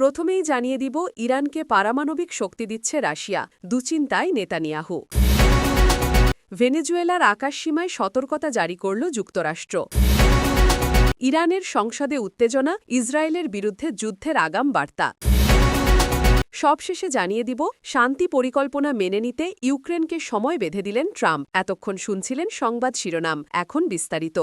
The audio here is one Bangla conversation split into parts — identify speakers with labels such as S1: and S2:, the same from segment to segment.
S1: প্রথমেই জানিয়ে দিব ইরানকে পারমাণবিক শক্তি দিচ্ছে রাশিয়া দুচিন্তায় নেতানিয়াহু ভেনেজুয়েলার আকাশসীমায় সতর্কতা জারি করল যুক্তরাষ্ট্র ইরানের সংসদে উত্তেজনা ইসরায়েলের বিরুদ্ধে যুদ্ধের আগাম বার্তা সবশেষে জানিয়ে দিব শান্তি পরিকল্পনা মেনে নিতে ইউক্রেনকে সময় বেঁধে দিলেন ট্রাম্প এতক্ষণ শুনছিলেন সংবাদ শিরোনাম এখন বিস্তারিত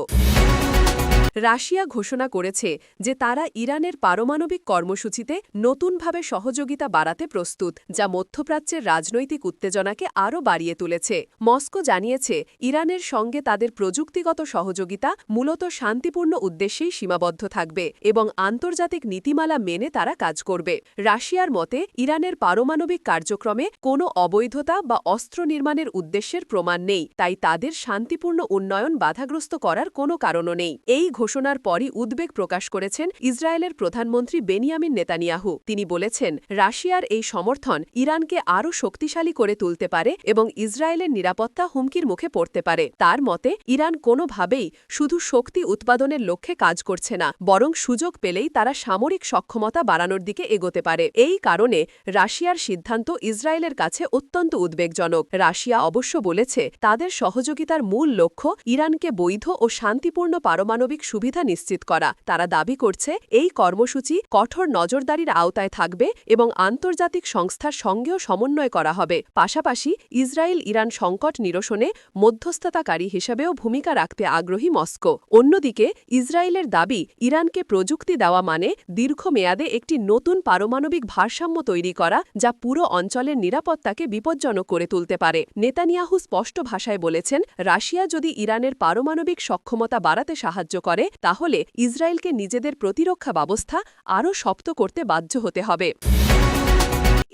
S1: রাশিয়া ঘোষণা করেছে যে তারা ইরানের পারমাণবিক কর্মসূচিতে নতুনভাবে সহযোগিতা বাড়াতে প্রস্তুত যা মধ্যপ্রাচ্যের রাজনৈতিক উত্তেজনাকে আরও বাড়িয়ে তুলেছে মস্কো জানিয়েছে ইরানের সঙ্গে তাদের প্রযুক্তিগত সহযোগিতা মূলত শান্তিপূর্ণ উদ্দেশ্যেই সীমাবদ্ধ থাকবে এবং আন্তর্জাতিক নীতিমালা মেনে তারা কাজ করবে রাশিয়ার মতে ইরানের পারমাণবিক কার্যক্রমে কোনো অবৈধতা বা অস্ত্র নির্মাণের উদ্দেশ্যের প্রমাণ নেই তাই তাদের শান্তিপূর্ণ উন্নয়ন বাধাগ্রস্ত করার কোনো কারণও নেই এই ঘোষণার পরই উদ্বেগ প্রকাশ করেছেন ইসরায়েলের প্রধানমন্ত্রী বেনিয়ামিন নেতানিয়াহু তিনি বলেছেন রাশিয়ার এই সমর্থন ইরানকে আরও শক্তিশালী করে তুলতে পারে এবং ইসরায়েলের নিরাপত্তা হুমকির মুখে পড়তে পারে তার মতে ইরান কোনোভাবেই শুধু শক্তি উৎপাদনের লক্ষ্যে কাজ করছে না বরং সুযোগ পেলেই তারা সামরিক সক্ষমতা বাড়ানোর দিকে এগোতে পারে এই কারণে রাশিয়ার সিদ্ধান্ত ইসরায়েলের কাছে অত্যন্ত উদ্বেগজনক রাশিয়া অবশ্য বলেছে তাদের সহযোগিতার মূল লক্ষ্য ইরানকে বৈধ ও শান্তিপূর্ণ পারমাণবিক সুবিধা নিশ্চিত করা তারা দাবি করছে এই কর্মসূচি কঠোর নজরদারির আওতায় থাকবে এবং আন্তর্জাতিক সংস্থার সঙ্গেও সমন্বয় করা হবে পাশাপাশি ইসরায়েল ইরান সংকট নিরসনে মধ্যস্থতাকারী হিসেবেও ভূমিকা রাখতে আগ্রহী মস্কো অন্যদিকে ইসরায়েলের দাবি ইরানকে প্রযুক্তি দেওয়া মানে দীর্ঘমেয়াদে একটি নতুন পারমাণবিক ভারসাম্য তৈরি করা যা পুরো অঞ্চলের নিরাপত্তাকে বিপজ্জনক করে তুলতে পারে নেতানিয়াহু স্পষ্ট ভাষায় বলেছেন রাশিয়া যদি ইরানের পারমাণবিক সক্ষমতা বাড়াতে সাহায্য করে করে তাহলে ইসরায়েলকে নিজেদের প্রতিরক্ষা ব্যবস্থা আরও শক্ত করতে বাধ্য হতে হবে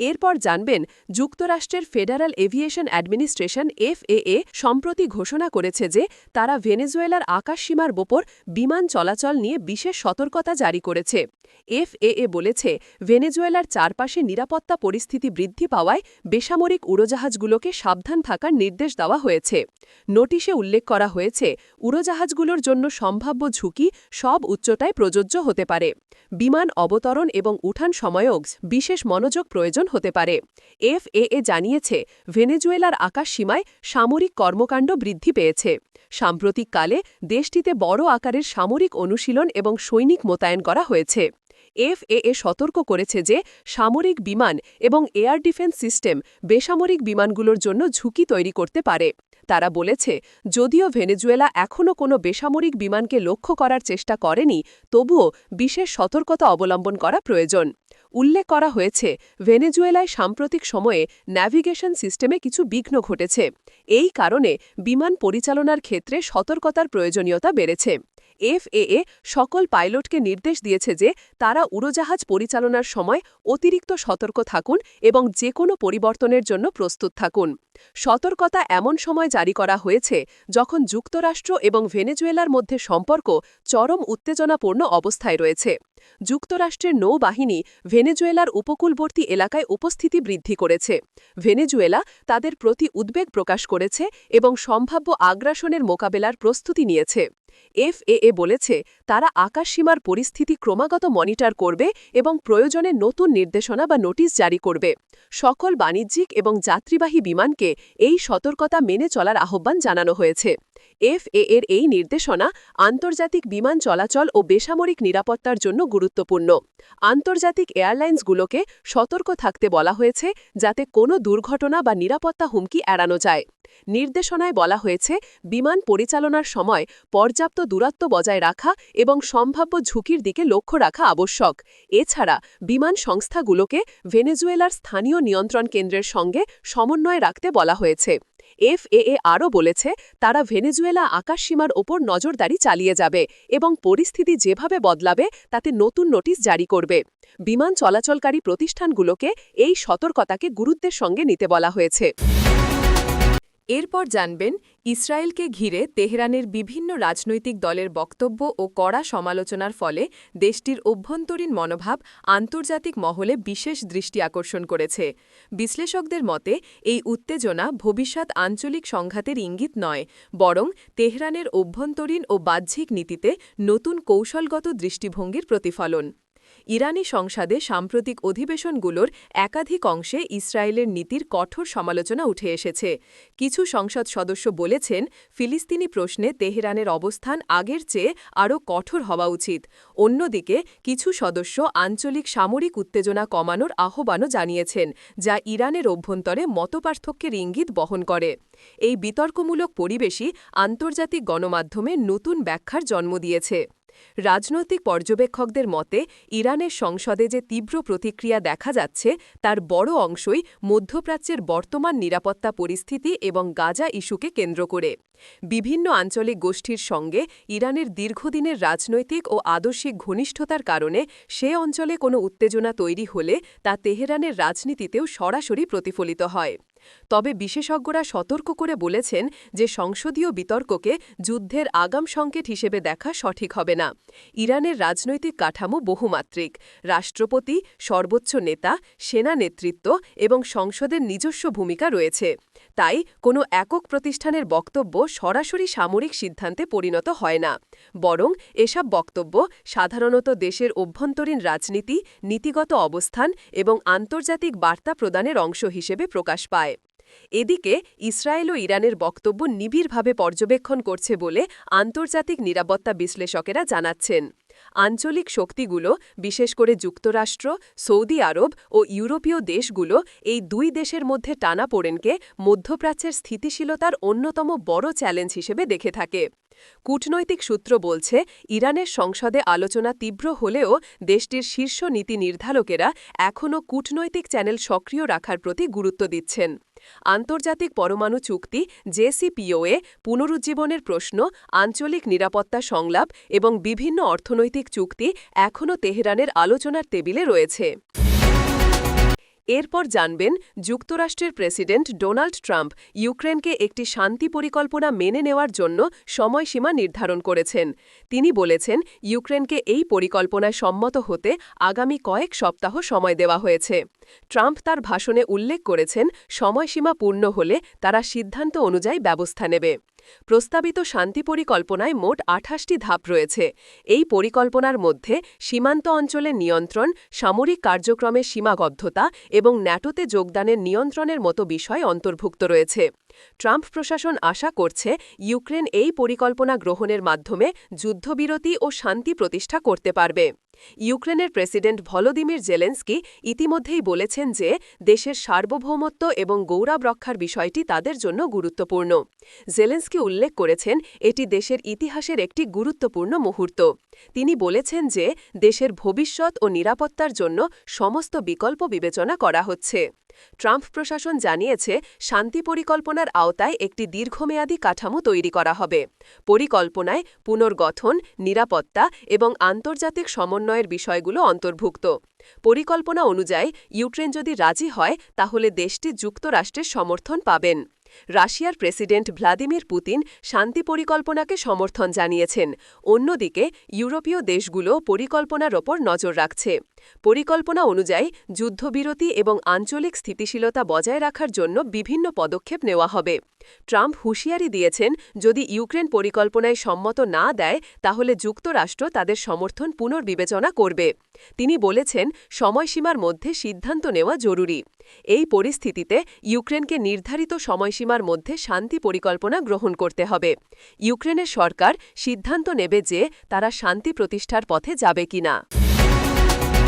S1: এরপর জানবেন যুক্তরাষ্ট্রের ফেডারাল এভিয়েশন অ্যাডমিনিস্ট্রেশন এফএএ সম্প্রতি ঘোষণা করেছে যে তারা ভেনেজুয়েলার আকাশসীমার বোপর বিমান চলাচল নিয়ে বিশেষ সতর্কতা জারি করেছে এফএএ বলেছে ভেনেজুয়েলার চারপাশে নিরাপত্তা পরিস্থিতি বৃদ্ধি পাওয়ায় বেসামরিক উড়োজাহাজগুলোকে সাবধান থাকার নির্দেশ দেওয়া হয়েছে নোটিশে উল্লেখ করা হয়েছে উড়োজাহাজগুলোর জন্য সম্ভাব্য ঝুঁকি সব উচ্চতায় প্রযোজ্য হতে পারে বিমান অবতরণ এবং উঠান সময়েও বিশেষ মনোযোগ প্রয়োজন হতে পারে এফএএ জানিয়েছে ভেনেজুয়েলার আকাশ সীমায় সামরিক কর্মকাণ্ড বৃদ্ধি পেয়েছে সাম্প্রতিককালে দেশটিতে বড় আকারের সামরিক অনুশীলন এবং সৈনিক মোতায়েন করা হয়েছে এফএএ সতর্ক করেছে যে সামরিক বিমান এবং এয়ার ডিফেন্স সিস্টেম বেসামরিক বিমানগুলোর জন্য ঝুঁকি তৈরি করতে পারে তারা বলেছে যদিও ভেনেজুয়েলা এখনও কোনো বেসামরিক বিমানকে লক্ষ্য করার চেষ্টা করেনি তবুও বিশেষ সতর্কতা অবলম্বন করা প্রয়োজন উল্লেখ করা হয়েছে ভেনেজুয়েলায় সাম্প্রতিক সময়ে ন্যাভিগেশন সিস্টেমে কিছু বিঘ্ন ঘটেছে এই কারণে বিমান পরিচালনার ক্ষেত্রে সতর্কতার প্রয়োজনীয়তা বেড়েছে এফএএ সকল পাইলটকে নির্দেশ দিয়েছে যে তারা উড়োজাহাজ পরিচালনার সময় অতিরিক্ত সতর্ক থাকুন এবং যে কোনো পরিবর্তনের জন্য প্রস্তুত থাকুন সতর্কতা এমন সময় জারি করা হয়েছে যখন যুক্তরাষ্ট্র এবং ভেনেজুয়েলার মধ্যে সম্পর্ক চরম উত্তেজনাপূর্ণ অবস্থায় রয়েছে যুক্তরাষ্ট্রের নৌবাহিনী ভেনেজুয়েলার উপকূলবর্তী এলাকায় উপস্থিতি বৃদ্ধি করেছে ভেনেজুয়েলা তাদের প্রতি উদ্বেগ প্রকাশ করেছে এবং সম্ভাব্য আগ্রাসনের মোকাবেলার প্রস্তুতি নিয়েছে এফএএ বলেছে তারা আকাশসীমার পরিস্থিতি ক্রমাগত মনিটর করবে এবং প্রয়োজনে নতুন নির্দেশনা বা নোটিশ জারি করবে সকল বাণিজ্যিক এবং যাত্রীবাহী বিমানকে এই সতর্কতা মেনে চলার আহ্বান জানানো হয়েছে এফএ এর এই নির্দেশনা আন্তর্জাতিক বিমান চলাচল ও বেসামরিক নিরাপত্তার জন্য গুরুত্বপূর্ণ আন্তর্জাতিক এয়ারলাইন্সগুলোকে সতর্ক থাকতে বলা হয়েছে যাতে কোনো দুর্ঘটনা বা নিরাপত্তা হুমকি এড়ানো যায় নির্দেশনায় বলা হয়েছে বিমান পরিচালনার সময় পর্যাপ্ত দূরত্ব বজায় রাখা এবং সম্ভাব্য ঝুঁকির দিকে লক্ষ্য রাখা আবশ্যক এছাড়া বিমান সংস্থাগুলোকে ভেনেজুয়েলার স্থানীয় নিয়ন্ত্রণ কেন্দ্রের সঙ্গে সমন্বয় রাখতে বলা হয়েছে এফএএ আরও বলেছে তারা ভেনেজুয়েলা আকাশসীমার ওপর নজরদারি চালিয়ে যাবে এবং পরিস্থিতি যেভাবে বদলাবে তাতে নতুন নোটিশ জারি করবে বিমান চলাচলকারী প্রতিষ্ঠানগুলোকে এই সতর্কতাকে গুরুত্বের সঙ্গে নিতে বলা হয়েছে
S2: এরপর জানবেন ইসরায়েলকে ঘিরে তেহরানের বিভিন্ন রাজনৈতিক দলের বক্তব্য ও কড়া সমালোচনার ফলে দেশটির অভ্যন্তরীণ মনোভাব আন্তর্জাতিক মহলে বিশেষ দৃষ্টি আকর্ষণ করেছে বিশ্লেষকদের মতে এই উত্তেজনা ভবিষ্যৎ আঞ্চলিক সংঘাতের ইঙ্গিত নয় বরং তেহরানের অভ্যন্তরীণ ও বাহ্যিক নীতিতে নতুন কৌশলগত দৃষ্টিভঙ্গির প্রতিফলন ইরানি সংসদে সাম্প্রতিক অধিবেশনগুলোর একাধিক অংশে ইসরায়েলের নীতির কঠোর সমালোচনা উঠে এসেছে কিছু সংসদ সদস্য বলেছেন ফিলিস্তিনি প্রশ্নে তেহরানের অবস্থান আগের চেয়ে আরও কঠোর হওয়া উচিত অন্যদিকে কিছু সদস্য আঞ্চলিক সামরিক উত্তেজনা কমানোর আহ্বানও জানিয়েছেন যা ইরানের অভ্যন্তরে মতপার্থক্যের ইঙ্গিত বহন করে এই বিতর্কমূলক পরিবেশই আন্তর্জাতিক গণমাধ্যমে নতুন ব্যাখ্যার জন্ম দিয়েছে রাজনৈতিক পর্যবেক্ষকদের মতে ইরানের সংসদে যে তীব্র প্রতিক্রিয়া দেখা যাচ্ছে তার বড় অংশই মধ্যপ্রাচ্যের বর্তমান নিরাপত্তা পরিস্থিতি এবং গাজা ইস্যুকে কেন্দ্র করে বিভিন্ন আঞ্চলিক গোষ্ঠীর সঙ্গে ইরানের দীর্ঘদিনের রাজনৈতিক ও আদর্শিক ঘনিষ্ঠতার কারণে সে অঞ্চলে কোনো উত্তেজনা তৈরি হলে তা তেহরানের রাজনীতিতেও সরাসরি প্রতিফলিত হয় তবে বিশেষজ্ঞরা সতর্ক করে বলেছেন যে সংসদীয় বিতর্ককে যুদ্ধের আগাম সংকেত হিসেবে দেখা সঠিক হবে না ইরানের রাজনৈতিক কাঠামো বহুমাত্রিক রাষ্ট্রপতি সর্বোচ্চ নেতা সেনা নেতৃত্ব এবং সংসদের নিজস্ব ভূমিকা রয়েছে তাই কোনো একক প্রতিষ্ঠানের বক্তব্য সরাসরি সামরিক সিদ্ধান্তে পরিণত হয় না বরং এসব বক্তব্য সাধারণত দেশের অভ্যন্তরীণ রাজনীতি নীতিগত অবস্থান এবং আন্তর্জাতিক বার্তা প্রদানের অংশ হিসেবে প্রকাশ পায় এদিকে ইসরায়েল ও ইরানের বক্তব্য নিবিড়ভাবে পর্যবেক্ষণ করছে বলে আন্তর্জাতিক নিরাপত্তা বিশ্লেষকেরা জানাচ্ছেন আঞ্চলিক শক্তিগুলো বিশেষ করে যুক্তরাষ্ট্র সৌদি আরব ও ইউরোপীয় দেশগুলো এই দুই দেশের মধ্যে টানা পড়েনকে মধ্যপ্রাচ্যের স্থিতিশীলতার অন্যতম বড় চ্যালেঞ্জ হিসেবে দেখে থাকে কূটনৈতিক সূত্র বলছে ইরানের সংসদে আলোচনা তীব্র হলেও দেশটির শীর্ষ নীতি নির্ধারকেরা এখনও কূটনৈতিক চ্যানেল সক্রিয় রাখার প্রতি গুরুত্ব দিচ্ছেন আন্তর্জাতিক পরমাণু চুক্তি জেসিপিওএ পুনরুজ্জীবনের প্রশ্ন আঞ্চলিক নিরাপত্তা সংলাপ এবং বিভিন্ন অর্থনৈতিক চুক্তি এখনও তেহরানের আলোচনার টেবিলে রয়েছে এরপর জানবেন যুক্তরাষ্ট্রের প্রেসিডেন্ট ডোনাল্ড ট্রাম্প ইউক্রেনকে একটি শান্তি পরিকল্পনা মেনে নেওয়ার জন্য সময়সীমা নির্ধারণ করেছেন তিনি বলেছেন ইউক্রেনকে এই পরিকল্পনায় সম্মত হতে আগামী কয়েক সপ্তাহ সময় দেওয়া হয়েছে ট্রাম্প তার ভাষণে উল্লেখ করেছেন সময়সীমা পূর্ণ হলে তারা সিদ্ধান্ত অনুযায়ী ব্যবস্থা নেবে প্রস্তাবিত শান্তি পরিকল্পনায় মোট আঠাশটি ধাপ রয়েছে এই পরিকল্পনার মধ্যে সীমান্ত অঞ্চলের নিয়ন্ত্রণ সামরিক কার্যক্রমের সীমাবদ্ধতা এবং ন্যাটোতে যোগদানের নিয়ন্ত্রণের মতো বিষয় অন্তর্ভুক্ত রয়েছে ট্রাম্প প্রশাসন আশা করছে ইউক্রেন এই পরিকল্পনা গ্রহণের মাধ্যমে যুদ্ধবিরতি ও শান্তি প্রতিষ্ঠা করতে পারবে ইউক্রেনের প্রেসিডেন্ট ভলোদিমির জেলেন্সকি ইতিমধ্যেই বলেছেন যে দেশের সার্বভৌমত্ব এবং গৌরব রক্ষার বিষয়টি তাদের জন্য গুরুত্বপূর্ণ জেলেন্সকি উল্লেখ করেছেন এটি দেশের ইতিহাসের একটি গুরুত্বপূর্ণ মুহূর্ত তিনি বলেছেন যে দেশের ভবিষ্যৎ ও নিরাপত্তার জন্য সমস্ত বিকল্প বিবেচনা করা হচ্ছে ট্রাম্প প্রশাসন জানিয়েছে শান্তি পরিকল্পনার আওতায় একটি দীর্ঘমেয়াদী কাঠামো তৈরি করা হবে পরিকল্পনায় পুনর্গঠন নিরাপত্তা এবং আন্তর্জাতিক সমন্বয়ের বিষয়গুলো অন্তর্ভুক্ত পরিকল্পনা অনুযায়ী ইউক্রেন যদি রাজি হয় তাহলে দেশটি যুক্তরাষ্ট্রের সমর্থন পাবেন রাশিয়ার প্রেসিডেন্ট ভ্লাদিমির পুতিন শান্তি পরিকল্পনাকে সমর্থন জানিয়েছেন অন্যদিকে ইউরোপীয় দেশগুলো পরিকল্পনার ওপর নজর রাখছে পরিকল্পনা অনুযায়ী যুদ্ধবিরতি এবং আঞ্চলিক স্থিতিশীলতা বজায় রাখার জন্য বিভিন্ন পদক্ষেপ নেওয়া হবে ট্রাম্প হুঁশিয়ারি দিয়েছেন যদি ইউক্রেন পরিকল্পনায় সম্মত না দেয় তাহলে যুক্তরাষ্ট্র তাদের সমর্থন পুনর্বিবেচনা করবে তিনি বলেছেন সময়সীমার মধ্যে সিদ্ধান্ত নেওয়া জরুরি এই পরিস্থিতিতে ইউক্রেনকে নির্ধারিত সময় সীমার মধ্যে শান্তি পরিকল্পনা গ্রহণ করতে হবে ইউক্রেনের সরকার সিদ্ধান্ত নেবে যে তারা শান্তি প্রতিষ্ঠার পথে যাবে কিনা